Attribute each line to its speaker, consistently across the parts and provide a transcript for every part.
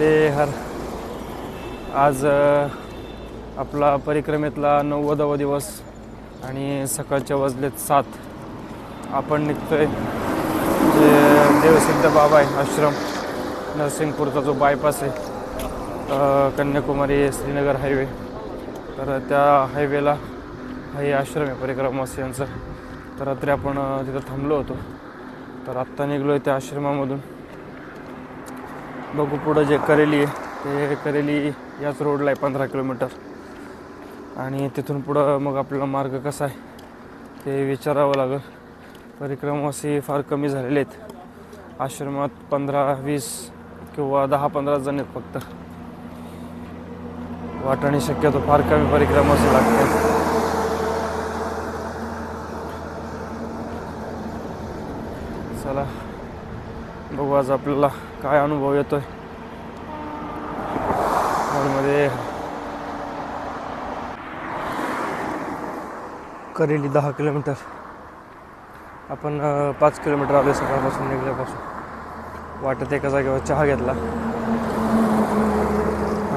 Speaker 1: मध्ये हर. आज आपला परिक्रमेतला नव्वदावा दिवस आणि सकाळच्या वाजलेत सात. आपण निघतोय जे देवसिद्ध बाबा आहे आश्रम नरसिंगपूरचा जो बायपास आहे कन्याकुमारी श्रीनगर हायवे तर त्या हायवेला हे आश्रम आहे परिक्रमावासियांचं. तर रात्री आपण तिथं थांबलो होतो. तर आत्ता निघलो आहे त्या आश्रमामधून. बघू पुढं जे करेली आहे ते करेली याच रोडला आहे पंधरा किलोमीटर आणि तिथून पुढं मग आपल्याला मार्ग कसा आहे ते विचारावं लागेल. परिक्रमवासी फार कमी झालेले आहेत. आश्रमात पंधरा वीस किंवा दहा पंधरा जण आहेत फक्त. वाटाणे शक्यतो फार कमी परिक्रमवासी लागतात चला बघू आज आपल्याला काय अनुभव येतोय. मध्ये करेली दहा किलोमीटर. आपण पाच किलोमीटर आलो सकाळपासून निघल्यापासून. वाटत एका जागेवर चहा घेतला.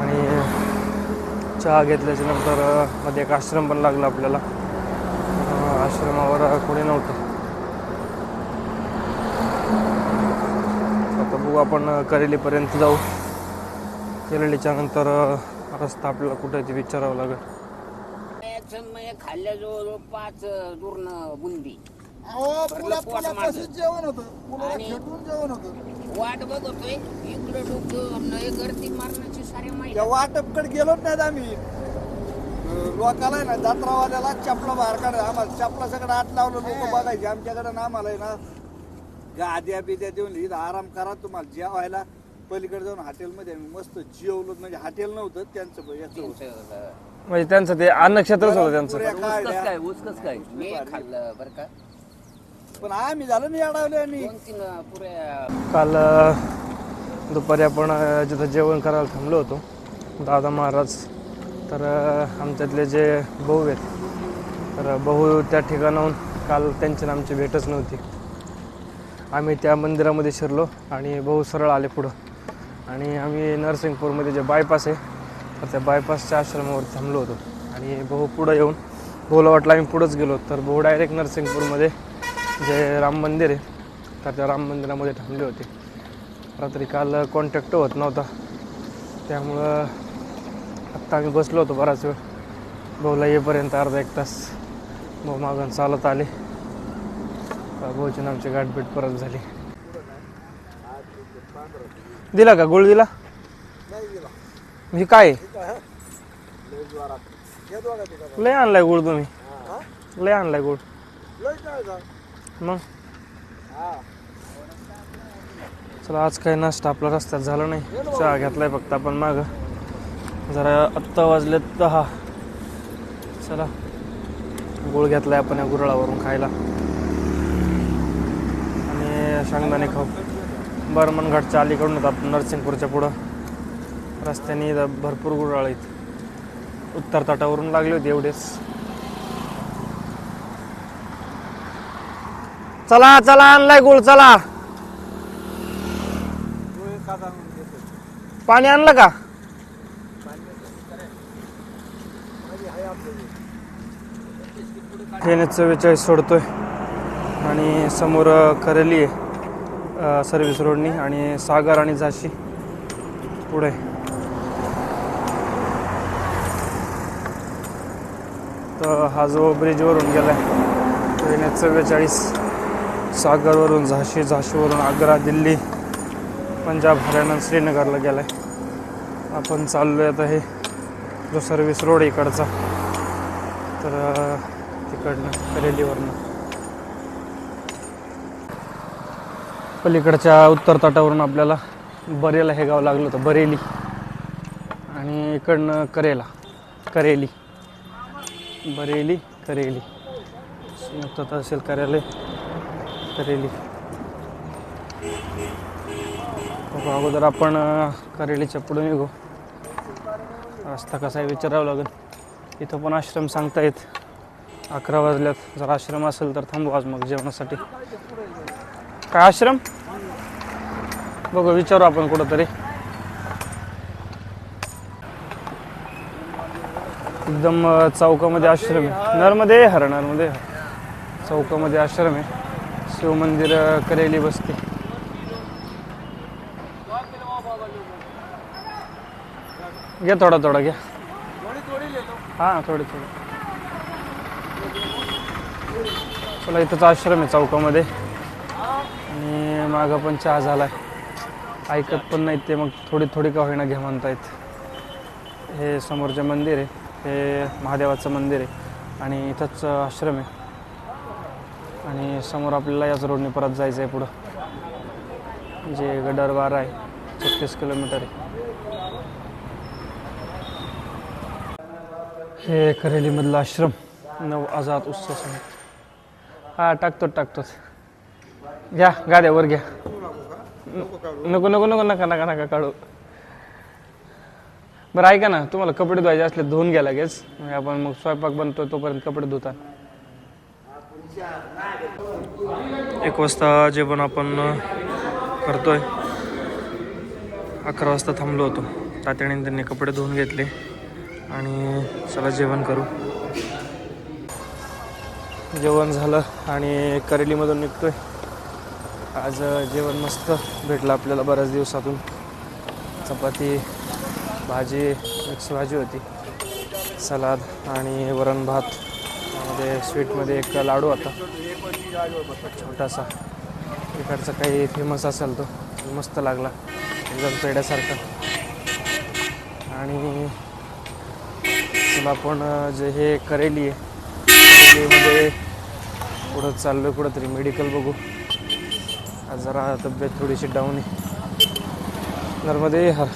Speaker 1: आणि चहा घेतल्याच्या नंतर मध्ये एक आश्रम पण लागला आपल्याला. आश्रमावर कोणी नव्हतं. बघू आपण करेलीपर्यंत जाऊ. करेलीच्या नंतर रस्ता आपल्याला कुठे ते विचारावं लागेल.
Speaker 2: समय खाल्ल्या जवळ पाच दूर्ण बुंदी
Speaker 3: अहो पुला
Speaker 2: पोट
Speaker 3: पुला
Speaker 2: माझं.
Speaker 3: कसं जेवण होतं. पुलाला
Speaker 2: आणि-
Speaker 3: खेटून जेवण होतं.
Speaker 2: वाट बघतोय. इकडे डोकं नय गर्दी मारण्याची सारे माहिती.
Speaker 3: त्या वाटपकडे गेलोच नाहीत आम्ही. लोकाला आहे ना जत्रावाल्याला चपला बाहेर काढा आम्हाला चपला सगळं आत लावलं लोक बघायचे. आमच्याकडे ना आम्हाला ना गाद्या बिद्या देऊन इथं आराम करा तुम्हाला जेवायला पलीकडे जाऊन हॉटेलमध्ये आम्ही मस्त जेवलो. म्हणजे हॉटेल नव्हतं त्यांचं याचं होतं.
Speaker 1: म्हणजे त्यांचं ते अन्नक्षेत्रच होतं त्यांचं.
Speaker 3: पुऱ्या काढल्या.
Speaker 2: काय उचकस काय? मी खाल्लं बरं का.
Speaker 3: पण आम्ही झालं नाही अडवले आम्ही.
Speaker 2: दोन तीन पुऱ्या
Speaker 1: काल अ, दुपारी आपण अ, जिथं जेवण करायला थांबलो होतो दादा महाराज. तर अ, आमच्यातले जे भाऊ आहेत तर भाऊ त्या ठिकाणाहून काल त्यांची आणि आमची भेटच नव्हती. आम्ही त्या मंदिरामध्ये शिरलो आणि भाऊ सरळ आले पुढं. आणि आम्ही नरसिंगपूरमध्ये जे बायपास आहे तर त्या बायपासच्या आश्रमावर थांबलो होतो. आणि भाऊ पुढं येऊन भाऊला वाटलं आम्ही पुढंच गेलो. तर भाऊ डायरेक्ट नरसिंगपूरमध्ये जे राम मंदिर आहे तर त्या राम मंदिरामध्ये थांबले होते. रात्री काल कॉन्टॅक्ट होत नव्हता. त्यामुळं आत्ता आम्ही बसलो होतो बराच वेळ. भाऊला येईपर्यंत अर्धा एक तास भाऊ मागून चालत आले. भाऊची आमची गाठभेट परत झाली. दिला का? गुळ दिला?
Speaker 3: नाही
Speaker 1: हे काय?
Speaker 3: लय
Speaker 1: आणलाय गुळ तुम्ही. लय आणलाय गुळ. मग? चला आज काही नाश्ता आपला रस्त्यात झाला नाही. चहा घेतलाय फक्त आपण माग. जरा आत्ता वाजलेत दहा. चला. गुळ घेतलाय आपण या गुरळावरून खायला. शेंगदाणे खाऊ बर्मनघाटच्या अलीकडून आता नरसिंगपूरच्या पुढं। रस्त्याने इथं भरपूर गुरळ आहेत उत्तर तटावरून लागले होते एवढेच चला चला आणलाय गुळ चला। पाणी आणलं का ट्रेन चव्वेचाळीस सोडतोय आणि समोर करेली आहे सर्व्हिस रोडनी आणि सागर आणि झाशी पुढे. तर हा जो ब्रिजवरून गेला आहे ट्रेन चव्वेचाळीस सागरवरून झाशी झाशीवरून आग्रा दिल्ली पंजाब हरियाणा श्रीनगरला गेला आहे आपण चाललोय आता हे जो सर्व्हिस रोड आहे इकडचा तर तिकडनं रेलीवरनं पलीकडच्या उत्तर तटावरून आपल्याला बरेला हे गाव लागलं होतं बरेली. आणि इकडनं करेला करेली. बरेली करेली. संयुक्त तहसील कार्यालय करेली. बघू, अगोदर आपण करेलीच्या पुढे निघू. रस्ता कसा आहे विचारावं लागेल. इथं पण आश्रम सांगता येत अकरा वाजल्यात. जर आश्रम असेल तर थांबू आज मग जेवणासाठी. काय आश्रम? बघू विचारू आपण कुठंतरी. एकदम चौकामध्ये आश्रम आहे. नर्मदे हर नर्मदे हर. चौकामध्ये आश्रम आहे. शिवमंदिर करेली बसते. घ्या थोडा थोडा घ्या. हा थोडी थोडी. चला इथंच आश्रम आहे चौकामध्ये. आणि मागं पण चहा झाला आहे ऐकत पण नाहीत ते मग थोडी थोडी का होईना घ्या म्हणतायत. हे समोरचे मंदिर आहे हे महादेवाचं मंदिर आहे आणि इथंच आश्रम आहे. आणि समोर आपल्याला याच रोडने परत जायचं आहे पुढं. जे गडरवार आहे छत्तीस किलोमीटर आहे. हे करेलीमधलं आश्रम नव आझाद उत्सव हा टाकतो टाकतोच घ्या गाद्यावर घ्या. नको नको नको नका नका नका काढू. बरं ऐका ना तुम्हाला कपडे धुवायचे असले धुवून घ्या लगेच. म्हणजे आपण मग स्वयंपाक बनतो तोपर्यंत कपडे धुता एक वाजता जेवण आपण करतोय. अकरा वाजता थांबलो होतो. तात्याने त्यांनी कपडे धुवून घेतले. आणि चला जेवण करू. जेवण झालं आणि करेलीमधून निघतोय. आज जेवण मस्त भेटलं आपल्याला बऱ्याच दिवसातून. चपाती भाजी मिक्स भाजी होती. सलाद आणि वरण भात. त्यामध्ये स्वीटमध्ये एक लाडू होता. छोटासा. इकडचा काही फेमस असेल तो. मस्त लागला. एकदम पेड्यासारखा आणि चला आपण जे हे करेली आहे. करेलीमध्ये पुढं चाललो आहे कुठंतरी. मेडिकल बघू. आज जरा तब्येत थोडीशी डाऊन आहे. नर्मदे हर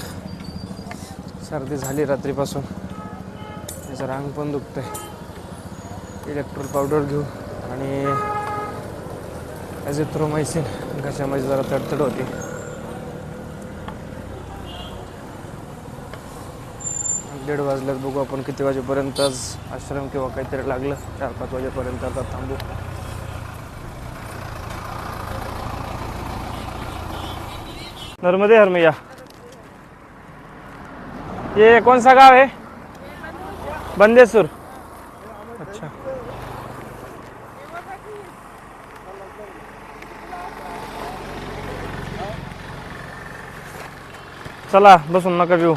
Speaker 1: सर्दी झाली रात्रीपासून. जरा अंग पण दुखतंय. इलेक्ट्रोल पावडर घेऊ आणि ॲझिथ्रोमायसिन घशामध्ये जरा तडतड होती. दीड वाजल्यात बघू आपण किती वाजेपर्यंत आज आश्रम किंवा काहीतरी लागलं. चार पाच वाजेपर्यंत आता थांबू. नर्मदे हर मैया ये कौन सा गांव है? बंदेसुर. अच्छा. चला बसून नका घेऊ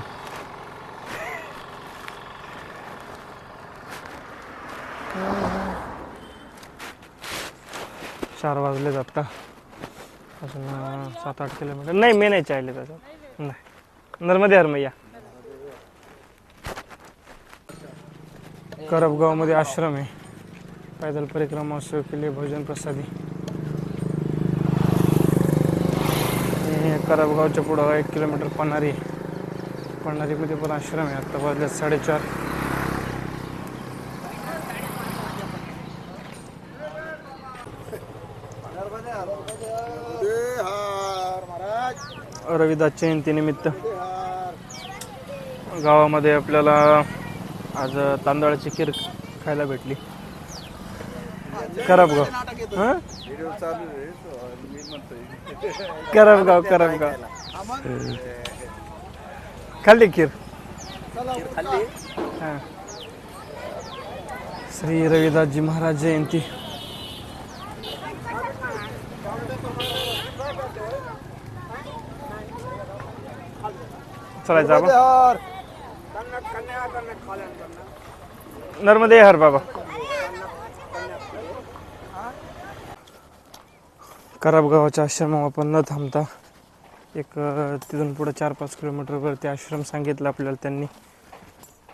Speaker 1: चार वाजले आता. अजून सात आठ किलोमीटर. नाही मी नाही चालले त्याच्यात नाही. नर्मदे हरमय्या करबगावमध्ये आश्रम आहे. पैदल परिक्रमा सुरू केली भोजन प्रसादी. करबगावच्या पुढं एक किलोमीटर पन्हारी. आहे. पन्हारीमध्ये पण आश्रम आहे. आत्ता वाजल्यात साडेचार. रविदास जयंतीनिमित्त गावामध्ये आपल्याला आज तांदळाची खीर खायला भेटली. करपगाव हां?
Speaker 3: व्हिडिओ चालू आहे
Speaker 1: करपगाव करपगाव खाल्ली खीर? हां. श्री रविदासजी महाराज जयंती. चलायचं आपण नर्मदे हर. बाबा. कराबगावाच्या आश्रमावर आपण न थांबता एक तिथून पुढं चार पाच किलोमीटरवरती आश्रम सांगितलं आपल्याला त्यांनी.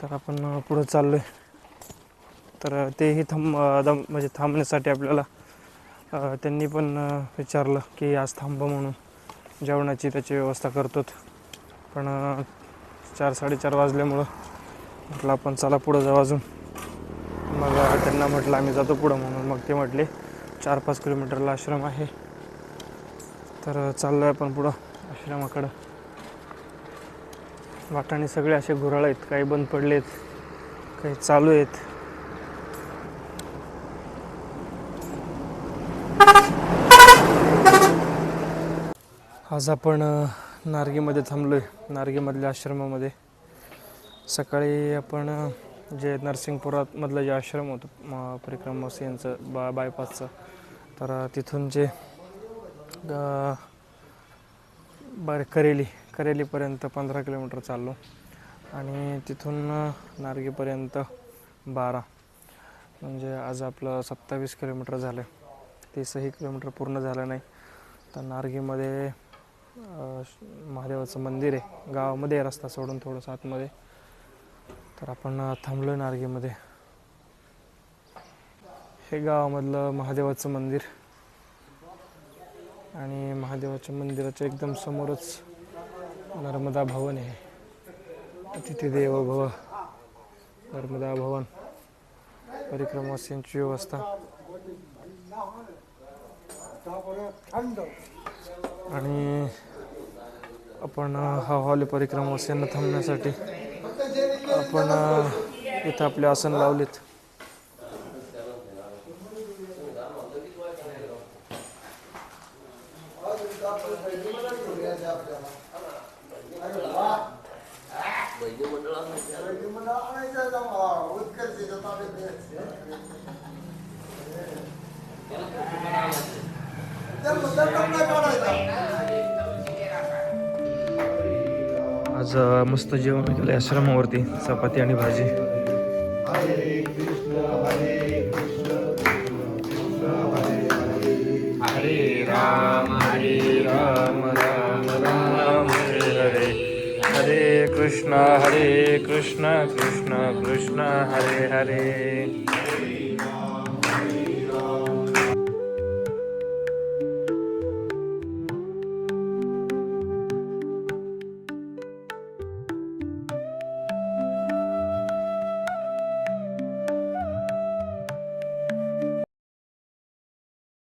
Speaker 1: तर आपण पुढं चाललो आहे तर तेही थांब दम म्हणजे थांबण्यासाठी आपल्याला त्यांनी पण विचारलं की आज थांबा म्हणून. जेवणाची त्याची व्यवस्था करतो पण चार साडेचार वाजल्यामुळं म्हटलं आपण चला पुढं जाऊ अजून. मग त्यांना म्हटलं आम्ही जातो पुढं म्हणून. मग ते म्हटले चार पाच किलोमीटरला आश्रम आहे. तर अ, चाललो आहे आपण पुढं आश्रमाकडं. वाटाणे सगळे असे घुराळ आहेत. काही बंद पडलेत काही चालू आहेत. आज आपण नार्गीमध्ये थांबलो आहे नार्गीमधल्या आश्रमामध्ये. सकाळी आपण जे नरसिंगपुरात मधलं जे आश्रम होतं परिक्रम परिक्रम यांचं बा बायपासचं तर तिथून जे बर करेली करेलीपर्यंत पंधरा किलोमीटर चाललो. आणि तिथून नारगीपर्यंत नार्गीपर्यंत बारा. म्हणजे आज आपलं सत्तावीस किलोमीटर झालं. तीसही किलोमीटर पूर्ण झालं नाही. तर नार्गीमध्ये महादेवाचं मंदिर आहे. गावामध्ये रस्ता सोडून थोडंसं आतमध्ये. तर आपण थांबलो आहे नारगेमध्ये. हे गावामधलं महादेवाचं मंदिर. आणि महादेवाच्या मंदिराच्या एकदम समोरच नर्मदा भवन आहे. तिथे देव भव नर्मदा भवन. परिक्रमावासियांची व्यवस्था. आणि आपण हा हॉल परिक्रमावासियांना थांबण्यासाठी. आपण इथं आपले आसन लावलेत. आज मस्त जेवण केलं आश्रमावरती चपाती आणि भाजी. हरे राम हरे राम राम राम हरे हरे. हरे कृष्ण हरे कृष्ण कृष्ण कृष्ण हरे हरे.